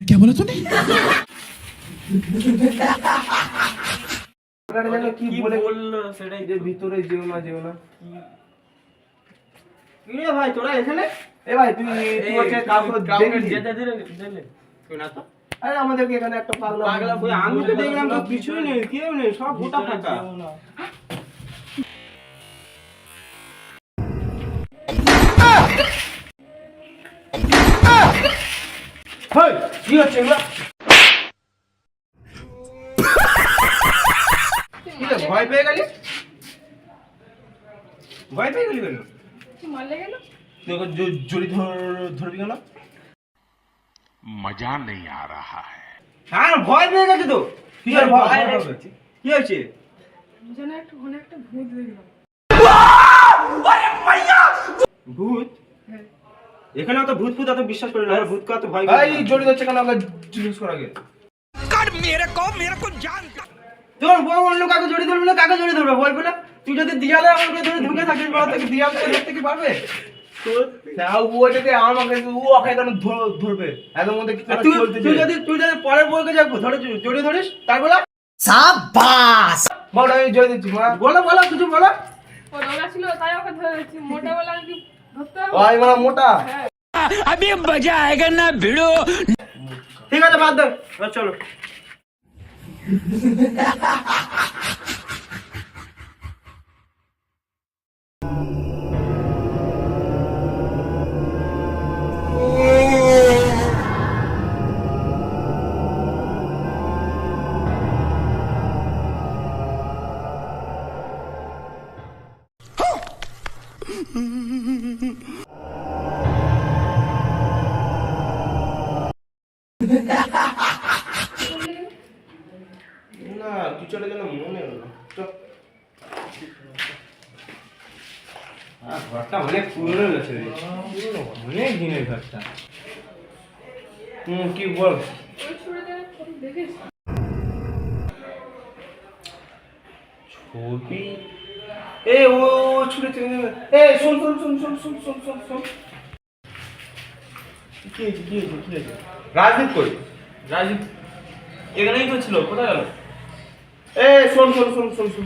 क्या बोला तूने আপনারা যেন কি কি বলে বললো সেটাই যে ভিতরে যেও না যেও না রে ভাই তোরা এখানে এ ভাই তুই তুই ওকে কাউকে দেখলি যেতে দিলে দিলে তুই না তো আরে আমাদেরকে এখানে একটা পাগলা পাগলা কই আমি তো দেখলাম তো কিছুই নেই কেউ নেই সব গোটা ফাঁকা হেই কি হচ্ছে এগুলো ভয় পেয়ে গেলি? ভয় পেয়ে গেলি কেন? মারলে গেল? তোকে জড়ি ধরবি কেন? মজা নেই আ রাহা হ্যায়। হ্যাঁ ভয় পেয়ে গেছে তো। কি আর ভয় কি হয়েছে? যেন একটা একটা ভূত দেখলাম ভূত? হ্যাঁ। এখানে অত ভূত ফুত অত বিশ্বাস করি না হ্যাঁ, ভূত কত ভয় ভাই জড়িত হচ্ছে কেন? আগে জিজ্ঞেস করা আগে। কার মেরে কো মেরে কো জান তোর বউ অন্য কাকে জড়িয়ে ধরবে না কাকে জড়িয়ে ধরবে? বলবে না তুই যদি দিয়ালে আমাকে ধরে ঢুকে থাকিস বড় থেকে দিয়াল তো দেখতে কি পারবে? জড়িয়ে ধরিস তাই বলা? সাবাস বলো কিছু বলো। তাই মোটা বলা ভাই মানে মোটা আমি মজা আয়েগা না ভিড়ো ঠিক আছে বাদ দে চলো না কিছু একটা যেন মনে হলো হ্যাঁ, ঘরটা অনেক পুরনো গেছে অনেক দিনের ঘরটা। কি বল? ছবি? এ, ও ছুটে চলে এ শোন শোন শোন শোন শোন শোন শোন। কি হয়েছে কি হয়েছে কি হয়েছে? রাজদীপ কই? রাজীব এখানেই তো ছিল কোথায় গেল? এ শোন শোন শোন শোন শোন।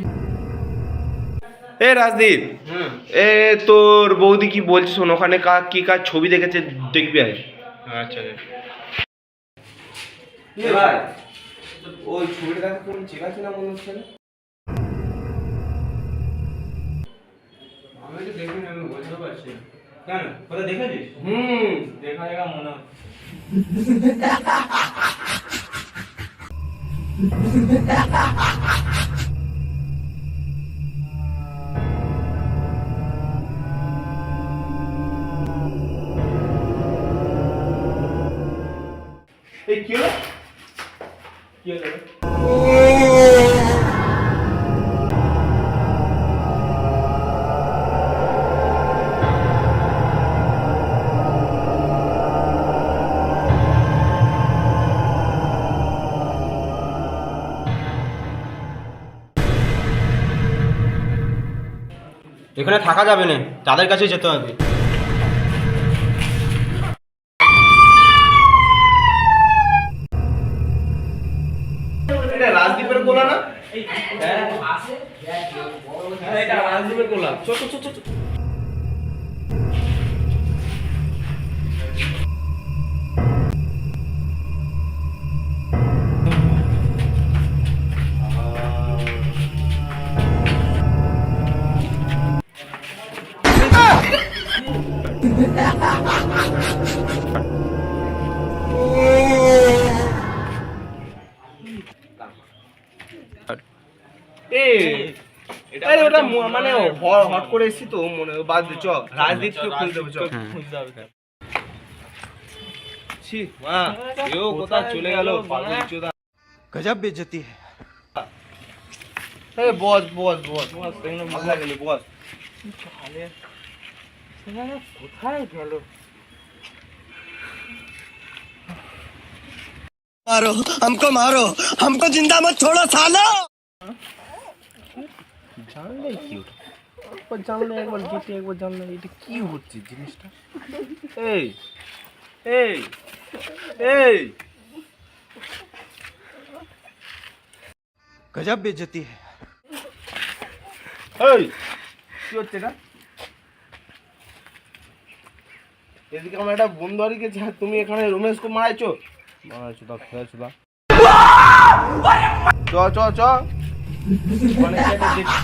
এ রাজদীপ হুম। এ তোর বৌদি কি বলছে? শোন ওখানে কা কি কার ছবি দেখেছে দেখবি আয় আচ্ছা ভাই ওই ছবিটা দেখে কোন চেনা চেনা মনে হচ্ছে না? আমি তো দেখিনি আমি বুঝতে পারছি। কেন? কোথায় দেখেছিস? হুম। দেখা দেখা মনে হচ্ছে। Peki এখানে থাকা যাবে না তাদের কাছে যেতে হবে রাজদীপের গোলা না হ্যাঁ, এটা রাজদীপের গোলা ছোট ছোট ছোট আরে ওটা মানে হট করে এসছি তো মনে বাদ দে চক রাজদীপ কে খুঁজে দেবো চক খুঁজে হবে ছি মা ইয়ো কোথা চলে গেল পাগল চোদা গজব বেজতি হ্যায় এ বস বস বস বস মজা গেল বস কোথায় গেল मारो हमको मारो हमको जिंदा मत छोड़ो सालो জানলে কি ওটা একবার জানলে একবার গেটে একবার জানলে এটা কি হচ্ছে জিনিসটা এই এই এই गजब बेइज्जती है এই কি হচ্ছে এটা এদিকে আমার একটা বন্ধু আর গেছে তুমি এখানে রমেশ কো মারাইছো? মারাইছো দা খেয়েছো দা চ চ চ। মানে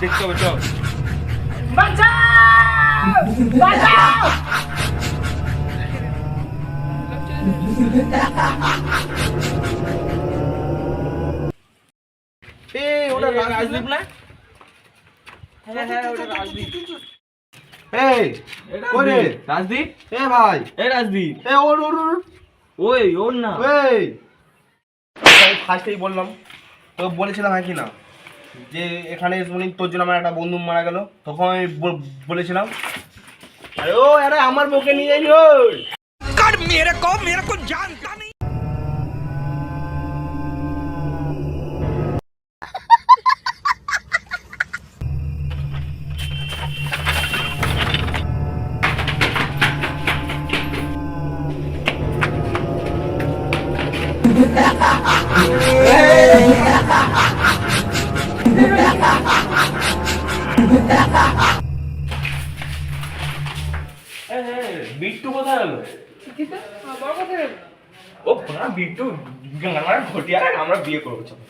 দেখতে হবে চ। এই ওটা রাজদীপ না? হ্যাঁ হ্যাঁ ওটা রাজদীপ। এই কই রে? রাজদীপ। এ ভাই। এ রাজদীপ। এ ওর ওর ওর। ওই ওর না। এই। ফার্স্টেই বললাম তো বলেছিলাম হ্যাঁ কি না যে এখানে শুনি তোর জন্য আমার একটা বন্ধু মারা গেল তখন আমি বল- বলেছিলাম আরে ও আরে আমার বউকে নিয়ে যাইনি ওই। গেল দিতে আমার বড় কথা গেল ও না বিট্টু আমার ঘটিয়া আমরা বিয়ে করব চলো।